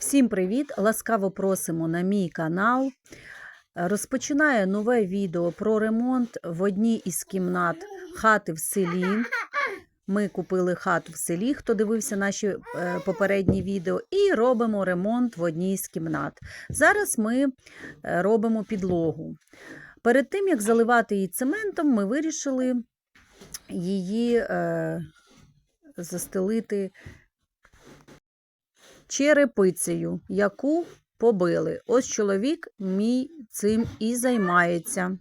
Всім привіт! Ласкаво просимо на мій канал. Розпочинаю нове відео про ремонт в одній із кімнат хати в селі. Ми купили хату в селі, хто дивився наші е, попередні відео, і робимо ремонт в одній з кімнат. Зараз ми е, робимо підлогу. Перед тим, як заливати її цементом, ми вирішили її е, застелити черепицею, яку побили. Ось чоловік мій цим і займається.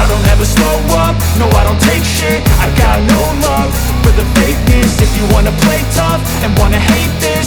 I don't ever slow up, no I don't take shit I got no love for the fakeness If you wanna play tough and wanna hate this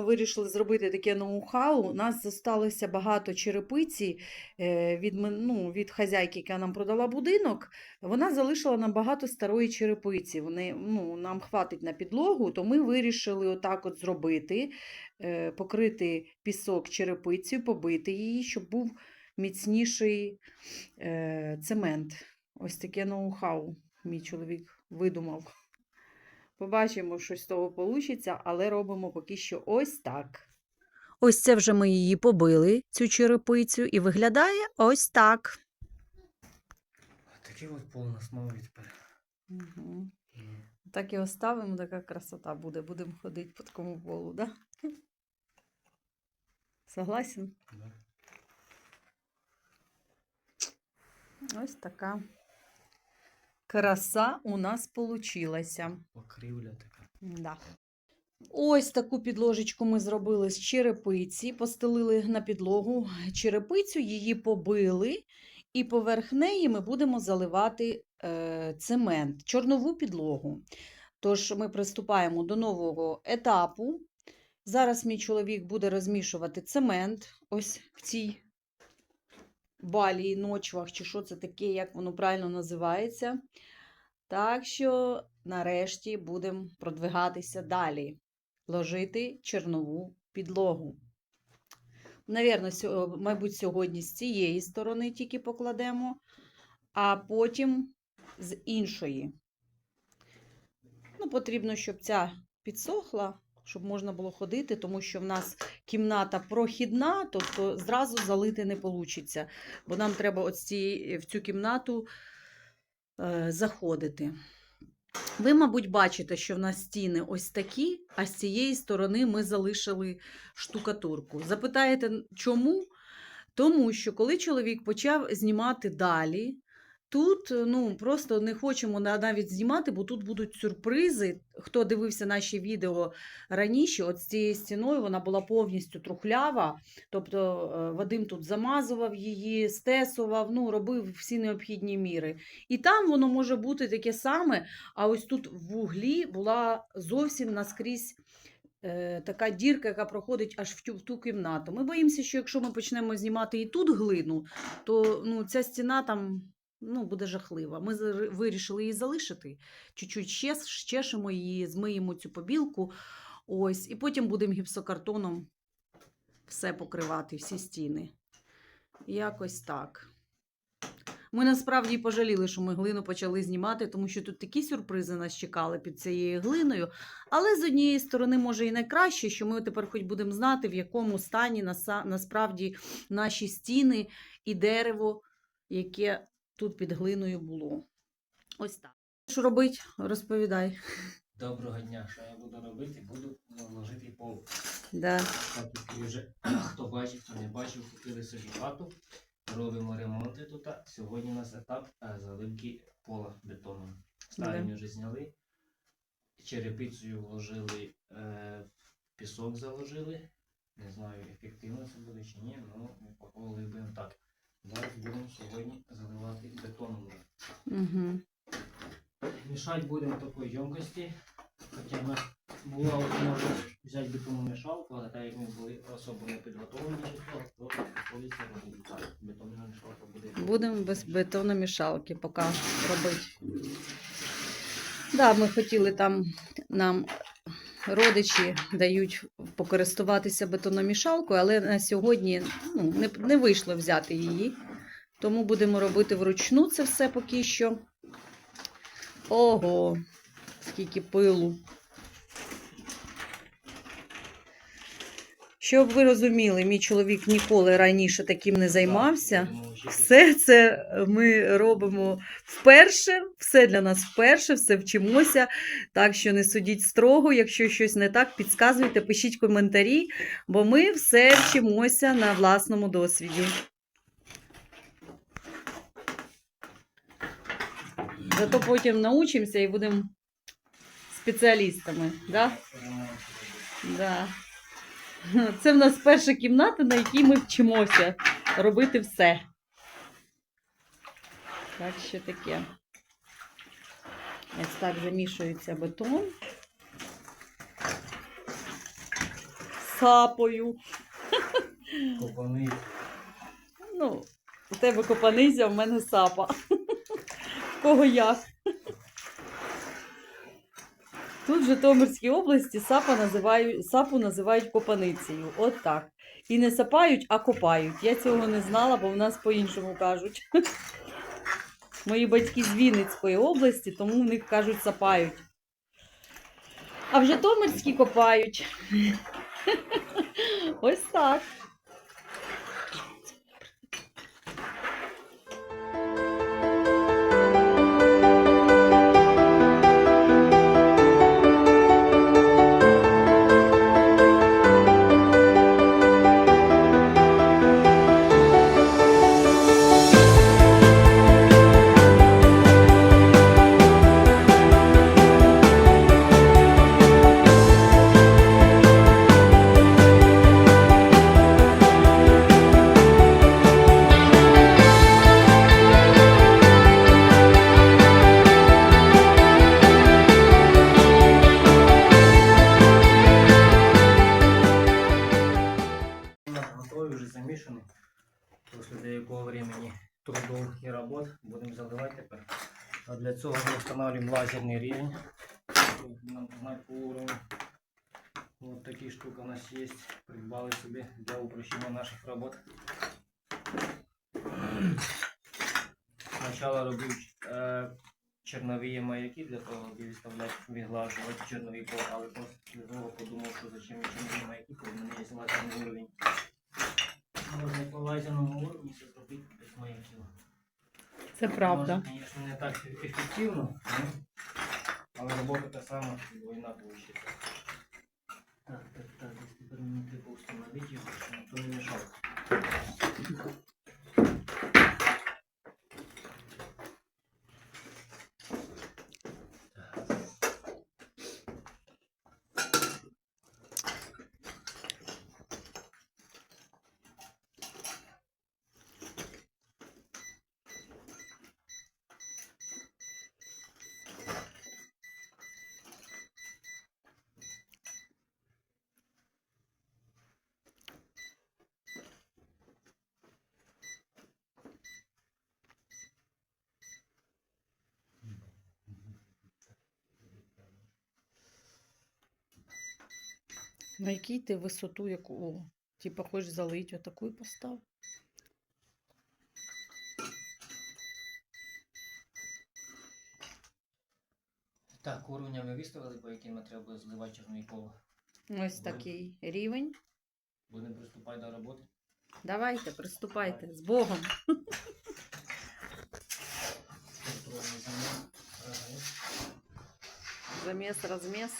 ми вирішили зробити таке ноу-хау. У нас зосталося багато черепиці е, від, ну, від хазяйки, яка нам продала будинок. Вона залишила нам багато старої черепиці. Вони, ну, нам хватить на підлогу, то ми вирішили отак от зробити, е, покрити пісок черепицею, побити її, щоб був міцніший е, цемент. Ось таке ноу-хау мій чоловік видумав. Побачимо, що з того вийде, але робимо поки що ось так. Ось це вже ми її побили, цю черепицю, і виглядає ось так. Такий от пол у нас малий тепер. Угу. Так і оставимо, така красота буде. Будемо ходити по такому полу, да? Согласен? Да. Ось така краса у нас получилася. Покрівля така. Да. Ось таку підложечку ми зробили з черепиці, постелили на підлогу черепицю, її побили, і поверх неї ми будемо заливати е, цемент, чорнову підлогу. Тож ми приступаємо до нового етапу. Зараз мій чоловік буде розмішувати цемент ось в цій балії, ночвах, чи що це таке, як воно правильно називається. Так що, нарешті, будемо продвигатися далі, ложити чернову підлогу. Навірно, мабуть, сьогодні з цієї сторони тільки покладемо, а потім з іншої. Ну, потрібно, щоб ця підсохла, щоб можна було ходити, тому що в нас кімната прохідна, тобто зразу залити не вийде, бо нам треба з цієї- в цю кімнату е, заходити. Ви, мабуть, бачите, що в нас стіни ось такі, а з цієї сторони ми залишили штукатурку. Запитаєте, чому? Тому що коли чоловік почав знімати далі, тут е, ну, просто не хочемо навіть знімати, бо тут будуть сюрпризи. Хто дивився наші відео раніше, от з цією стіною вона була повністю трухлява. Тобто е, Вадим тут замазував її, стесував, ну, робив всі необхідні міри. І там воно може бути таке саме, а ось тут в углі була зовсім наскрізь е, така дірка, яка проходить аж в ту, в ту кімнату. Ми боїмося, що якщо ми почнемо знімати і тут глину, то ну, ця стіна там ну, буде жахлива. Ми вирішили її залишити, чуть-чуть ще щешемо її, змиємо цю побілку. Ось, і потім будемо гіпсокартоном все покривати, всі стіни. Якось так. Ми насправді пожаліли, що ми глину почали знімати, тому що тут такі сюрпризи нас чекали під цією глиною. Але з однієї сторони, може, і найкраще, що ми тепер хоч будемо знати, в якому стані насправді наші стіни і дерево, яке тут під глиною було. Ось так. Що робить? Розповідай. Доброго дня. Що я буду робити? Буду ложити пол. Да. Так як вже хто бачив, хто не бачив, купили собі хату. Робимо ремонти тут. Сьогодні у нас етап е, заливки пола бетоном. Старі ми вже зняли. Черепицею вложили, е, пісок заложили. Не знаю, ефективно це буде чи ні, але ми попробуємо так. Зараз будемо сьогодні заливати бетоном. Угу. Мішати будемо в такій ємкості. Хоча в нас була от взяти бетонну мішалку, але так як ми були особо не підготовлені то приходиться робити так. Бетонна мішалка буде. Будемо без бетономішалки поки робити. Да, ми хотіли там нам родичі дають покористуватися бетономішалкою, але на сьогодні ну, не, не вийшло взяти її. Тому будемо робити вручну це все поки що. Ого, скільки пилу. Щоб ви розуміли, мій чоловік ніколи раніше таким не займався. Все це ми робимо вперше, все для нас вперше, все вчимося. Так що не судіть строго, якщо щось не так, підказуйте, пишіть коментарі, бо ми все вчимося на власному досвіді. Зато потім научимося і будемо спеціалістами. Да? Да. Це в нас перша кімната, на якій ми вчимося робити все. Так що таке. Ось так замішується бетон. Сапою. Копани. Ну, у тебе копанизя, у мене сапа. В кого як. Тут в Житомирській області сапа називають, сапу називають копаницею. От так. І не сапають, а копають. Я цього не знала, бо в нас по-іншому кажуть. Мої батьки з Вінницької області, тому в них кажуть сапають. А в Житомирській копають. Ось так. Робот будемо заливати тепер. А для цього ми встановлюємо лазерний рівень. щоб. Вот такі штуки у нас є. Придбали собі для упрощення наших робот. Спочатку робив е, чернові маяки для того, аби виставляти, відглажувати черновий код, але після того подумав, що зачем чернові маяки, коли в мене є лазерний уровень. Можна по лазерному уровні це зробити без маяків. Це правда. Може, звісно, не так ефективно, але робота та сама, війна вийшла. Так, так, так, десь тепер мені треба встановити його, щоб ніхто не мішав. На якій ти висоту яку? типу хочеш залить, отаку і постав. Так, уровня уровнями виставили, по яким треба буде зливати чорний коло. Ось такий рівень. Будемо приступати до роботи. Давайте, приступайте. З Богом. Заміс, розміс.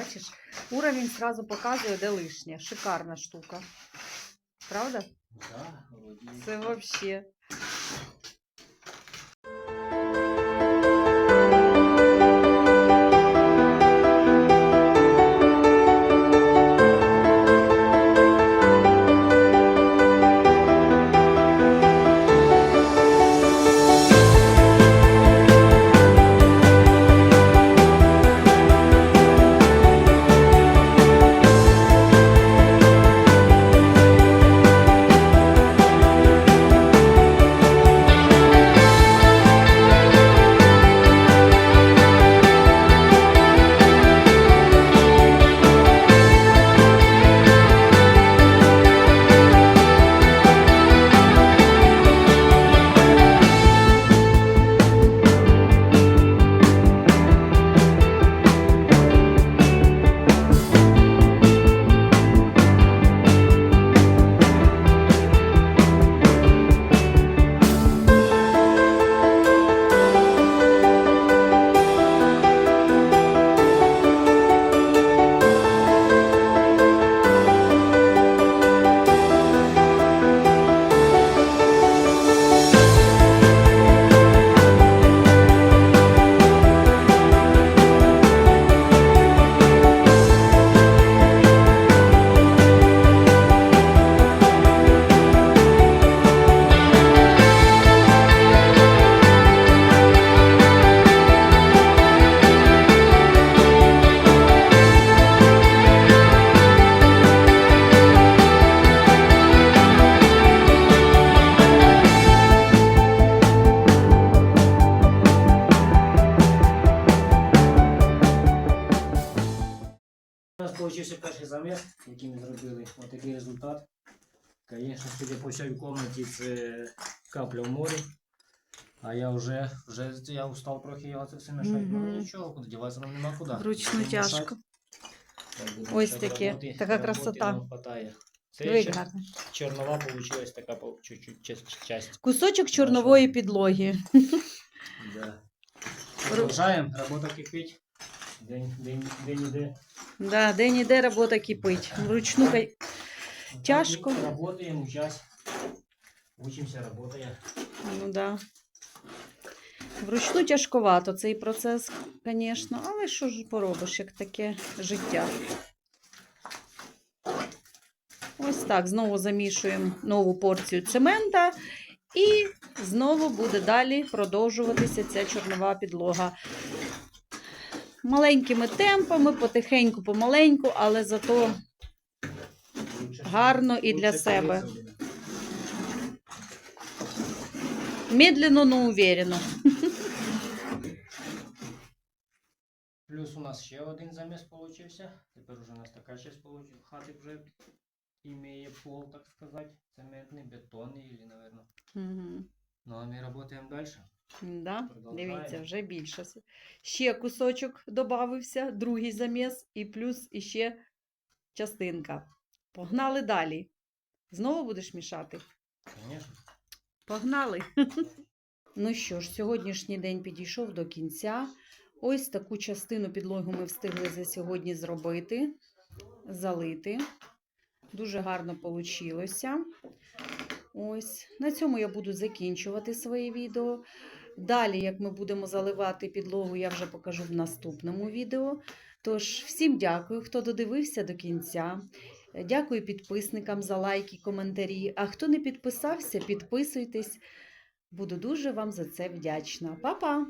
Бачиш, уровень сразу показує, де лишнє. Шикарна штука. Правда? Да. Це вообще. Вийшов перший замір, який ми зробили. Ось такий результат. Звісно, судя по всій кімнаті, це капля в морі. А я вже, вже я устав трохи його це все мішати. Ну нічого, куди діватися нам нема куди. Вручну тяжко. Так, Ось мішати таке. роботи. Така Роботи красота. нам хватає. Це Диви, гарно. чорнова вийшла така по чуть-чуть часть- часть. Кусочок чорнової підлоги. Да. Продовжаємо, робота кипить. День, день, день іде. Да, день іде, робота кипить. Вручну Тяжко. Работаем, учась. Учимся, работая. Ну да. Вручну тяжковато цей процес, звісно, але що ж поробиш, як таке життя. Ось так, знову замішуємо нову порцію цемента, і знову буде далі продовжуватися ця чорнова підлога. Маленькими темпами, потихеньку, помаленьку, але зато Гарно і для себе. медленно, но уверенно. Плюс у нас ще один заміс получився. Тепер уже у нас така часть получила. Хати вже імеє пол, так сказати. Цементний, бетонний, или, наверное. Ну а ми працюємо далі. Да, дивіться, вже більше. Ще кусочок додався, другий заміс, і плюс іще частинка. Погнали далі. Знову будеш мішати? Звісно. Погнали. ну що ж, сьогоднішній день підійшов до кінця. Ось таку частину підлоги ми встигли за сьогодні зробити, залити. Дуже гарно вийшло. Ось на цьому я буду закінчувати своє відео. Далі, як ми будемо заливати підлогу, я вже покажу в наступному відео. Тож, всім дякую, хто додивився до кінця. Дякую підписникам за лайки, коментарі. А хто не підписався, підписуйтесь. Буду дуже вам за це вдячна. Па-па!